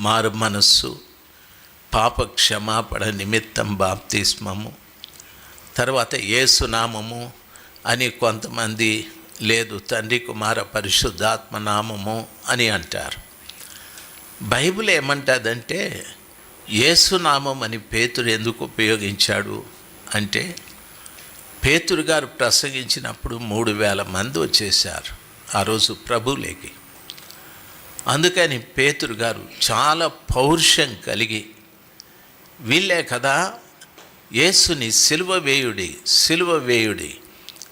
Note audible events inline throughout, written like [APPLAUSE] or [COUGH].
మారు మనస్సు. పాప క్షమాపణ నిమిత్తం బాప్తిస్మము. తర్వాత ఏసునామము అని కొంతమంది లేదు తండ్రి కుమార పరిశుద్ధాత్మ నామము అని అంటారు. బైబిల్ ఏమంటుందంటే ఏసునామం అని పేతురు ఎందుకు ఉపయోగించాడు అంటే పేతురు గారు ప్రసంగించినప్పుడు మూడు వేల మంది వచ్చేసారు ఆ రోజు ప్రభులేకి. అందుకని పేతురు గారు చాలా పౌరుషం కలిగి వీళ్ళే కదా యేసుని సిలువ వేయుడి సిలువ వేయుడి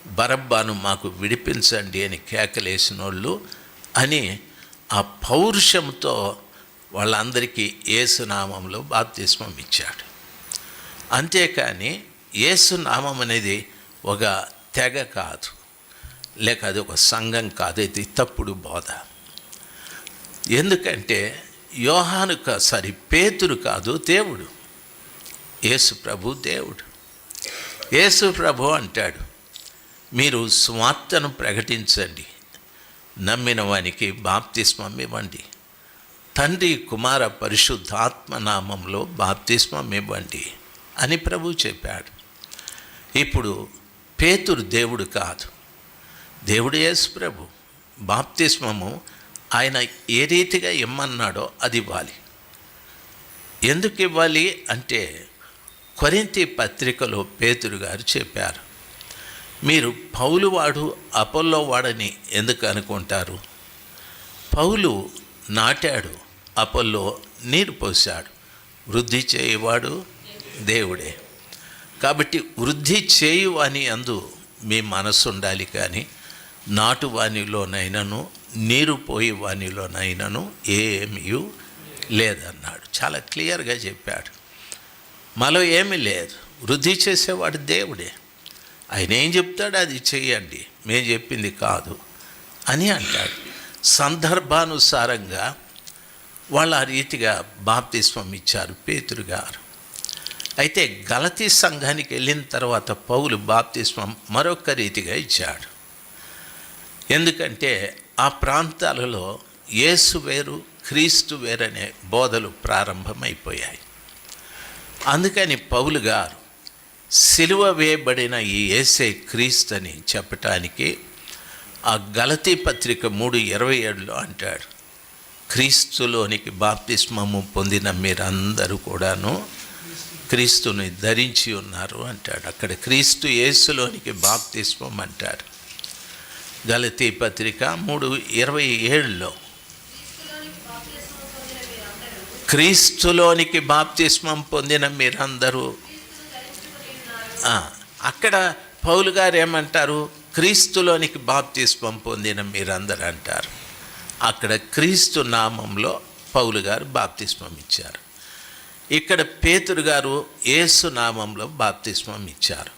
బరబ్బాను మాకు విడిపించండి అని కేకలేసిన వాళ్ళు అని ఆ పౌరుషంతో వాళ్ళందరికీ ఏసునామంలో బాప్తిస్మం ఇచ్చాడు. అంతేకాని ఏసునామం అనేది ఒక తెగ కాదు లేక అది ఒక సంఘం కాదు ఇది తప్పుడు బోధ. ఎందుకంటే యోహాను కా- సారీ పేతురు కాదు దేవుడు. యేసు ప్రభు దేవుడు. యేసు ప్రభు అంటాడు మీరు స్వార్థను ప్రకటించండి నమ్మిన వానికి బాప్తిస్మం ఇవ్వండి తండ్రి కుమార పరిశుద్ధాత్మ నామంలో బాప్తిస్మం ఇవ్వండి అని ప్రభు చెప్పాడు. ఇప్పుడు పేతురు దేవుడు కాదు. దేవుడు యేసు ప్రభు. బాప్తిస్మము ఆయన ఏ రీతిగా ఇమ్మన్నాడో అది ఇవ్వాలి. ఎందుకు ఇవ్వాలి అంటే కొరింతి పత్రికలో పేతురు గారు చెప్పారు మీరు పౌలు వాడు అపోల్లో వాడని ఎందుకు అనుకుంటారు? పౌలు నాటాడు అపోల్లో నీరు పోశాడు. వృద్ధి చేయవాడు దేవుడే. కాబట్టి వృద్ధి చేయువాని అందు మీ మనసు ఉండాలి కానీ నాటువానిలోనైనాను నీరు పోయి వానిలోనైనను ఏమీ లేదన్నాడు. చాలా క్లియర్గా చెప్పాడు. మాలో ఏమీ లేదు. వృద్ధి చేసేవాడు దేవుడే. ఆయన ఏం చెప్తాడు అది చెయ్యండి. మేము చెప్పింది కాదు అని అంటాడు. సందర్భానుసారంగా వాళ్ళు ఆ రీతిగా బాప్తిస్వం ఇచ్చారు పేతురు గారు. అయితే గలతీ సంఘానికి వెళ్ళిన తర్వాత పౌలు బాప్తిస్వం మరొక రీతిగా ఇచ్చాడు. ఎందుకంటే ఆ ప్రాంతాలలో యేసు వేరు క్రీస్తు వేరనే బోధలు ప్రారంభమైపోయాయి. అందుకని పౌలు గారు సిలువ వేయబడిన ఈ ఏసే క్రీస్తు అని చెప్పటానికి ఆ గలతీ పత్రిక మూడు ఇరవై ఏడులో అంటాడు క్రీస్తులోనికి బాప్తిస్మము పొందిన మీరందరూ కూడాను క్రీస్తుని ధరించి ఉన్నారు అంటాడు. అక్కడ క్రీస్తు యేసులోనికి బాప్తిస్మం అంటారు. గలతీ పత్రిక మూడు ఇరవై ఏడులో. క్రీస్తులోనికి బాప్తిస్మం పొందిన మీరందరూ. అక్కడ పౌలు గారు ఏమంటారు? క్రీస్తులోనికి బాప్తిస్మం పొందిన మీరందరూ అంటారు. అక్కడ క్రీస్తు నామంలో పౌలు గారు బాప్తిస్మం ఇచ్చారు. ఇక్కడ పేతురు గారు ఏసు నామంలో బాప్తిస్మం ఇచ్చారు.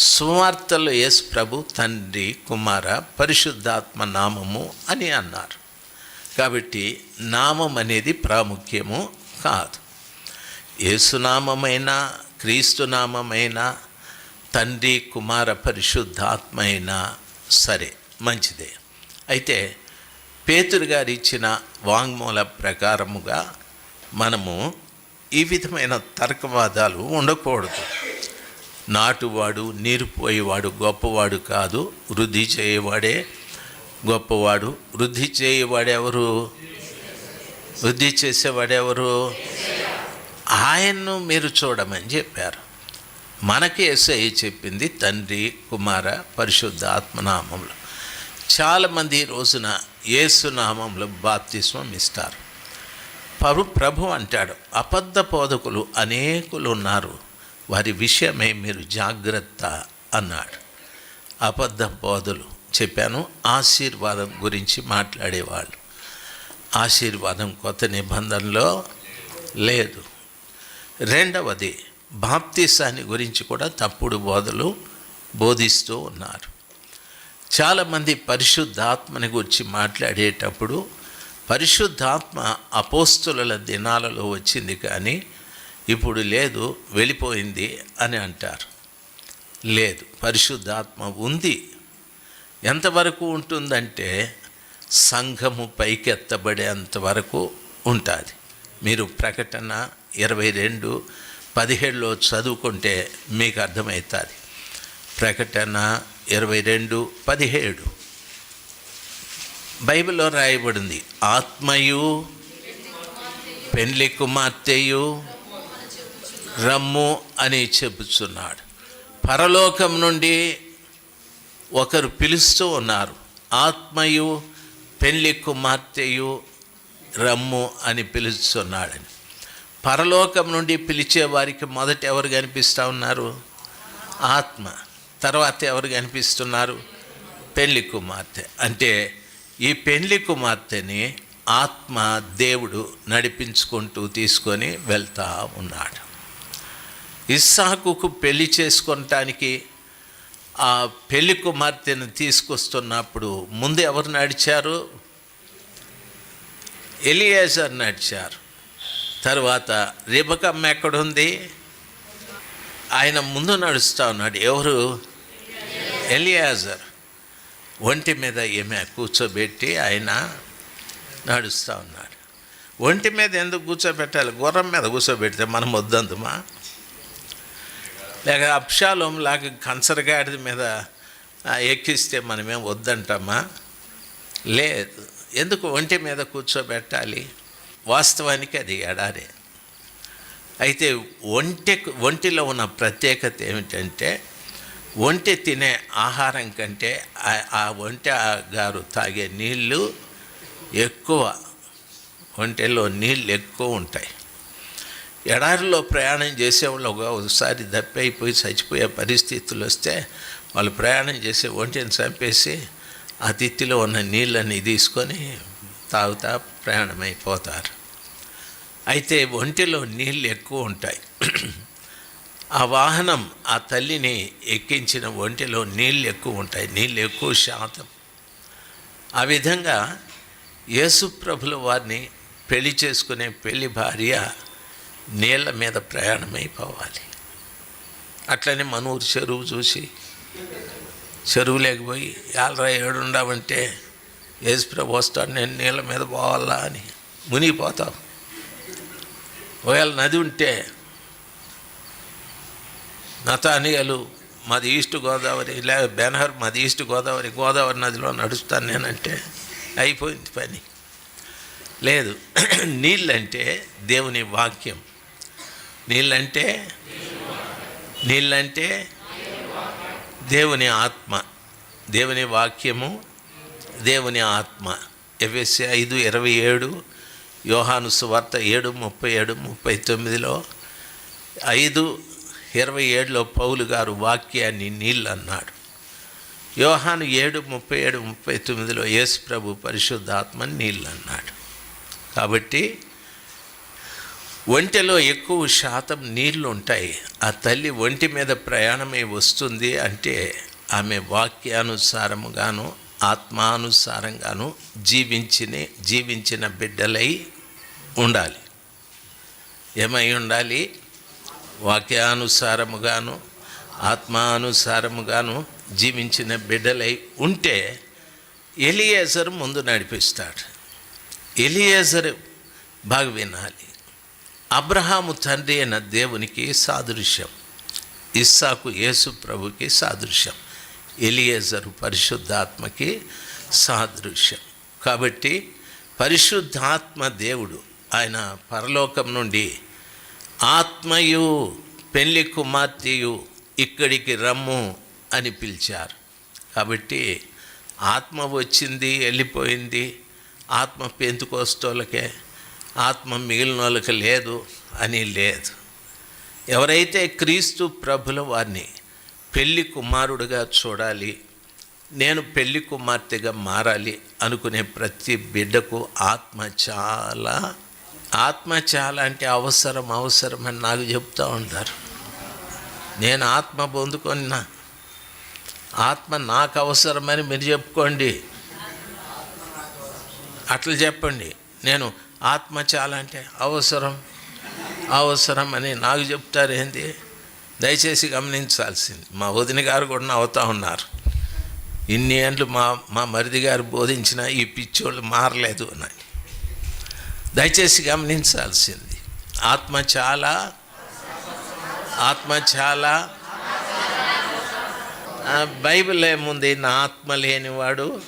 సువార్తలో యేసు ప్రభు తండ్రి కుమార పరిశుద్ధాత్మ నామము అని అన్నారు. కాబట్టి నామం అనేది ప్రాముఖ్యము కాదు. యేసునామైనా క్రీస్తునామైనా తండ్రి కుమార పరిశుద్ధాత్మ అయినా సరే మంచిదే. అయితే పేతురు గారు ఇచ్చిన వాంగ్మూల ప్రకారముగా మనము ఈ విధమైన తర్కవాదాలు ఉండకూడదు. నాటువాడు నీరు పోయేవాడు గొప్పవాడు కాదు వృద్ధి చేయవాడే గొప్పవాడు. వృద్ధి చేయవాడెవరు? వృద్ధి చేసేవాడెవరు? ఆయన్ను మీరు చూడమని చెప్పారు. మనకి ఎస్ఐ చెప్పింది తండ్రి కుమార పరిశుద్ధ ఆత్మనామంలో. చాలామంది ఈ రోజున ఏసునామంలో బాప్తిస్వం ఇస్తారు. ప్రభు ప్రభు అంటాడు అబద్ధ బోధకులు అనేకులు ఉన్నారు వారి విషయమే మీరు జాగ్రత్త అన్నాడు. అబద్ధ బోధలు చెప్పాను ఆశీర్వాదం గురించి మాట్లాడేవాళ్ళు. ఆశీర్వాదం కొత్త నిబంధనలో లేదు. రెండవది బాప్తిసాన్ని గురించి కూడా తప్పుడు బోధలు బోధిస్తూ ఉన్నారు. చాలామంది పరిశుద్ధాత్మని గురించి మాట్లాడేటప్పుడు పరిశుద్ధాత్మ అపోస్తుల దినాలలో వచ్చింది కానీ ఇప్పుడు లేదు వెళ్ళిపోయింది అని అంటారు. లేదు పరిశుద్ధాత్మ ఉంది. ఎంతవరకు ఉంటుందంటే సంఘము పైకెత్తబడేంత వరకు ఉంటుంది. మీరు ప్రకటన ఇరవై రెండు పదిహేడులో చదువుకుంటే మీకు అర్థమవుతుంది. ప్రకటన ఇరవై రెండు పదిహేడు. బైబిల్లో రాయబడింది ఆత్మయు పెండ్లి కుమార్తెయు రమ్ము అని చెబుతున్నాడు. పరలోకం నుండి ఒకరు పిలుస్తూ ఉన్నారు. ఆత్మయు పెళ్ళి కుమార్తెయు రమ్ము అని పిలుస్తున్నాడని. పరలోకం నుండి పిలిచే వారికి మొదట ఎవరు కనిపిస్తూ ఉన్నారు? ఆత్మ. తర్వాత ఎవరు కనిపిస్తున్నారు? పెళ్ళి కుమార్తె. అంటే ఈ పెళ్ళి కుమార్తెని ఆత్మ దేవుడు నడిపించుకుంటూ తీసుకొని వెళ్తా ఉన్నాడు. ఇస్సాకుకు పెళ్ళి చేసుకొనటానికి ఆ పెళ్ళి కుమార్తెను తీసుకొస్తున్నప్పుడు ముందు ఎవరు నడిచారు? ఎలియేజర్ నడిచారు. తర్వాత రిబకమ్మ ఎక్కడుంది? ఆయన ముందు నడుస్తూ ఉన్నాడు. ఎవరు? ఎలియాజర్. ఒంటి మీద ఈమె కూర్చోబెట్టి ఆయన నడుస్తూ ఉన్నాడు. ఒంటి మీద ఎందుకు కూర్చోబెట్టాలి? గుర్రం మీద కూర్చోబెడితే మనం వద్దందుమా? లేక అప్షాలోం లాగా కంచరగాడిద మీద ఎక్కిస్తే మనమేం వద్దంటామా? లేదు ఎందుకు ఒంటి మీద కూర్చోబెట్టాలి? వాస్తవానికి అది ఎడారే. అయితే ఒంటె ఒంటిలో ఉన్న ప్రత్యేకత ఏమిటంటే ఒంటె తినే ఆహారం కంటే ఆ- ఆ ఒంటె గారు తాగే నీళ్ళు ఎక్కువ ఒంటెలో నీళ్ళు ఎక్కువ ఉంటాయి. ఎడారిలో ప్రయాణం చేసేవాళ్ళు ఒకసారి దప్పైపోయి చచ్చిపోయే పరిస్థితులు వస్తే వాళ్ళు ప్రయాణం చేసే ఒంటిని చంపేసి ఆ తిత్తిలో ఉన్న నీళ్ళని తీసుకొని తాగుతా ప్రయాణమైపోతారు. అయితే ఒంటిలో నీళ్ళు ఎక్కువ ఉంటాయి. ఆ వాహనం ఆ తల్లిని ఎక్కించిన ఒంటిలో నీళ్ళు ఎక్కువ ఉంటాయి. నీళ్ళు ఎక్కువ శాతం. ఆ విధంగా యేసుప్రభుల వారిని పెళ్ళి చేసుకునే పెళ్ళి భార్య నీళ్ళ మీద ప్రయాణమైపోవాలి. అట్లనే మన ఊరు చెరువు చూసి చెరువు లేకపోయి ఏళ్ళరా ఏడుండవంటే యేసుప్రభు వస్తాడు నేను నీళ్ళ మీద పోవాలా అని మునిగిపోతావు ఒకవేళ నది ఉంటే నతానియలు మాది ఈస్ట్ గోదావరి లే బెనహర్ మాది ఈస్ట్ గోదావరి గోదావరి నదిలో నడుస్తాను నేనంటే అయిపోయింది పని. లేదు [CLEARS THROAT] నీళ్ళంటే దేవుని వాక్యం. నీళ్ళంటే నీళ్ళంటే దేవుని ఆత్మ దేవుని వాక్యము దేవుని ఆత్మ. ఎఫ్ఎస్సి ఐదు ఇరవై ఏడు యోహాను సువార్త ఏడు ముప్పై ఏడు ముప్పై తొమ్మిదిలో ఐదు ఇరవై ఏడులో పౌలు గారు వాక్యాన్ని నీళ్ళు అన్నాడు యోహాను ఏడు ముప్పై ఏడు ముప్పై తొమ్మిదిలో యేసు ప్రభు పరిశుద్ధాత్మ నీళ్ళు అన్నాడు కాబట్టి ఒంటెలో ఎక్కువ శాతం నీళ్ళు ఉంటాయి. ఆ తల్లి ఒంటి మీద ప్రయాణమై వస్తుంది అంటే ఆమె వాక్యానుసారముగాను ఆత్మానుసారంగాను జీవించిన జీవించిన బిడ్డలై ఉండాలి. ఏమై ఉండాలి? వాక్యానుసారముగాను ఆత్మానుసారముగాను జీవించిన బిడ్డలై ఉంటే ఎలియేజర్ ముందు నడిపిస్తాడు. ఎలియేజర్ బాగా వినాలి. అబ్రహాము తండ్రి అయిన దేవునికి సాదృశ్యం. ఇస్సాకు యేసు ప్రభుకి సాదృశ్యం. ఎలియేజరు పరిశుద్ధాత్మకి సాదృశ్యం. కాబట్టి పరిశుద్ధాత్మ దేవుడు ఆయన పరలోకం నుండి ఆత్మయు పెళ్ళి కుమార్తెయు ఇక్కడికి రమ్ము అని పిలిచారు. కాబట్టి ఆత్మ వచ్చింది వెళ్ళిపోయింది. ఆత్మ పెంతుకోస్తోళ్ళకే ఆత్మ మిగిలిన వాళ్ళకి లేదు అని లేదు. ఎవరైతే క్రీస్తు ప్రభుల వారిని పెళ్ళి కుమారుడుగా చూడాలి నేను పెళ్ళి కుమార్తెగా మారాలి అనుకునే ప్రతి బిడ్డకు ఆత్మ చాలా ఆత్మ చాలా అంటే అవసరం అవసరం అని నాకు చెప్తూ ఉంటారు. నేను ఆత్మ పొందుకున్నా ఆత్మ నాకు అవసరమని మీరు చెప్పుకోండి. అట్లా చెప్పండి. నేను ఆత్మ చాలా అంటే అవసరం అవసరం అని నాకు చెప్తారు ఏంటి దయచేసి గమనించాల్సింది. మా వదిన గారు కూడా నవ్వుతూ ఉన్నారు. ఇన్ని ఏండ్లు మా మా మరిది గారు బోధించిన ఈ పిచ్చోళ్ళు మారలేదు అని. దయచేసి గమనించాల్సింది. ఆత్మ చాలా ఆత్మ చాలా. బైబిల్ ఏముంది? నా ఆత్మ లేనివాడు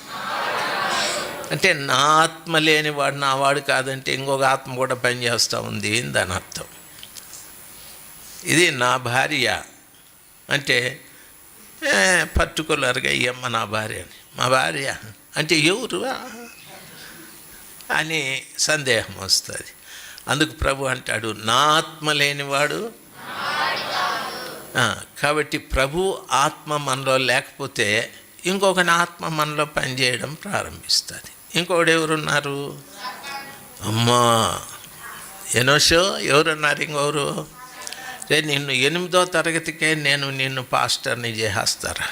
అంటే నా ఆత్మ లేనివాడు నా వాడు కాదంటే ఇంకొక ఆత్మ కూడా పనిచేస్తూ ఉంది దాని అర్థం. ఇది నా భార్య. అంటే పర్టికులర్గా ఈ అమ్మ నా భార్య అని. మా భార్య. అంటే ఎవరు అని సందేహం వస్తుంది. అందుకు ప్రభు అంటాడు నా ఆత్మ లేనివాడు కాబట్టి ప్రభు ఆత్మ మనలో లేకపోతే ఇంకొకని ఆత్మ మనలో పనిచేయడం ప్రారంభిస్తుంది. ఇంకోడు ఎవరున్నారు అమ్మా ఎనోషో ఎవరున్నారు ఇంకొవరు రే నిన్ను ఎనిమిదో తరగతికే నేను నిన్ను పాస్టర్ని చేసేస్తారా?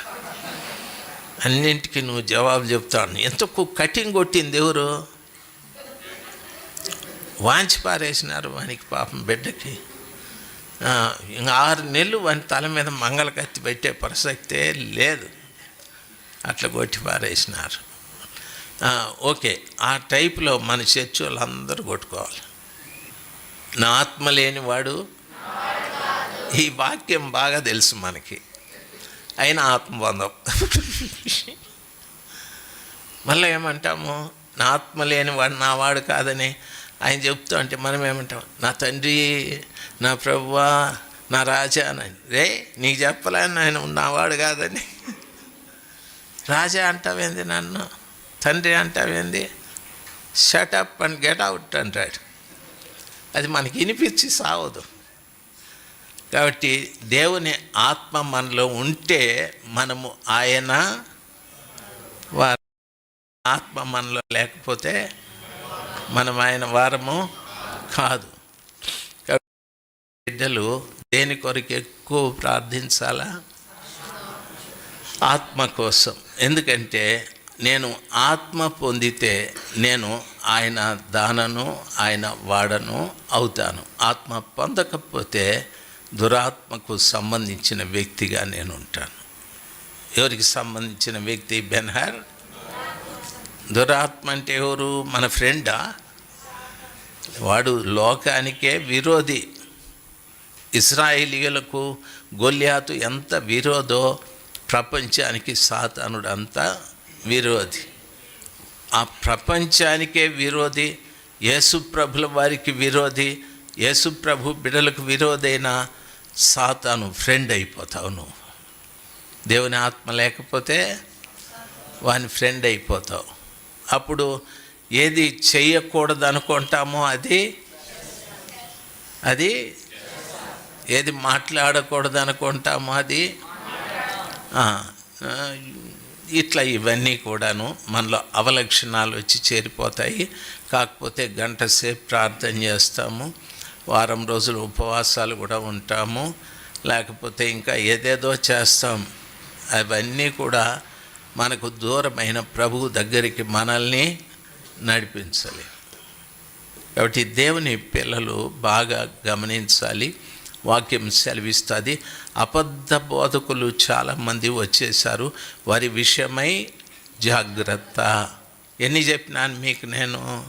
అన్నింటికి నువ్వు జవాబు చెప్తాను. ఎంతకు కటింగ్ కొట్టింది ఎవరు? వాంచి పారేసినారు వానికి పాపం బిడ్డకి. ఇంకా ఆరు నెలలు వాని తల మీద మంగళ కత్తి పెట్టే ప్రసక్తే లేదు. అట్లా కొట్టి పారేసినారు. ఓకే. ఆ టైప్లో మన చర్చి వాళ్ళందరూ కొట్టుకోవాలి. నా ఆత్మ లేనివాడు ఈ వాక్యం బాగా తెలుసు మనకి. అయినా ఆత్మబంధం. మళ్ళీ ఏమంటాము? నా ఆత్మ లేనివాడు నా వాడు కాదని ఆయన చెప్తూ అంటే మనం ఏమంటాం? నా తండ్రి నా ప్రభువా నా రాజా అని రే నీకు చెప్పలేను ఆయన నావాడు కాదని. రాజా అంటావేంది నన్ను? తండ్రి అంటావేంది shut up and get out అంటాడు. అది మనకి వినిపించి సావదు. కాబట్టి దేవుని ఆత్మ మనలో ఉంటే మనము ఆయన వారం ఆత్మ మనలో లేకపోతే మనం ఆయన వారము కాదు. కాబట్టి బిడ్డలు దేని కొరకు ఎక్కువ ప్రార్థించాలా? ఆత్మ కోసం. ఎందుకంటే నేను ఆత్మ పొందితే నేను ఆయన దానను ఆయన వాడను అవుతాను. ఆత్మ పొందకపోతే దురాత్మకు సంబంధించిన వ్యక్తిగా నేను ఉంటాను. ఎవరికి సంబంధించిన వ్యక్తి బెన్హర్ దురాత్మ అంటే ఎవరు? మన ఫ్రెండా? వాడు లోకానికే విరోధి. ఇస్రాయేలీలకు గొల్యాతు ఎంత విరోధో ప్రపంచానికి సాతానుడు అంతా విరోధి. ఆ ప్రపంచానికే విరోధి యేసుప్రభుల వారికి విరోధి యేసుప్రభు బిడలకు విరోధైన సాతాను ఫ్రెండ్ అయిపోతావు నువ్వు. దేవుని ఆత్మ లేకపోతే వాని ఫ్రెండ్ అయిపోతావు. అప్పుడు ఏది చెయ్యకూడదు అనుకుంటామో అది అది ఏది మాట్లాడకూడదు అనుకుంటామో అది ఇట్లా ఇవన్నీ కూడాను మనలో అవలక్షణాలు వచ్చి చేరిపోతాయి. కాకపోతే గంట సేపు ప్రార్థన చేస్తాము. వారం రోజులు ఉపవాసాలు కూడా ఉంటాము. లేకపోతే ఇంకా ఏదేదో చేస్తాం. అవన్నీ కూడా మనకు దూరమైన ప్రభువు దగ్గరికి మనల్ని నడిపించాలి. కాబట్టి దేవుని పిల్లలు బాగా గమనించాలి. వాక్యం సెలవిస్తుంది. అబద్ధ బోధకులు చాలామంది వచ్చేసారు వారి విషయమై జాగ్రత్త. ఎన్ని చెప్పినాను మీకు నేను?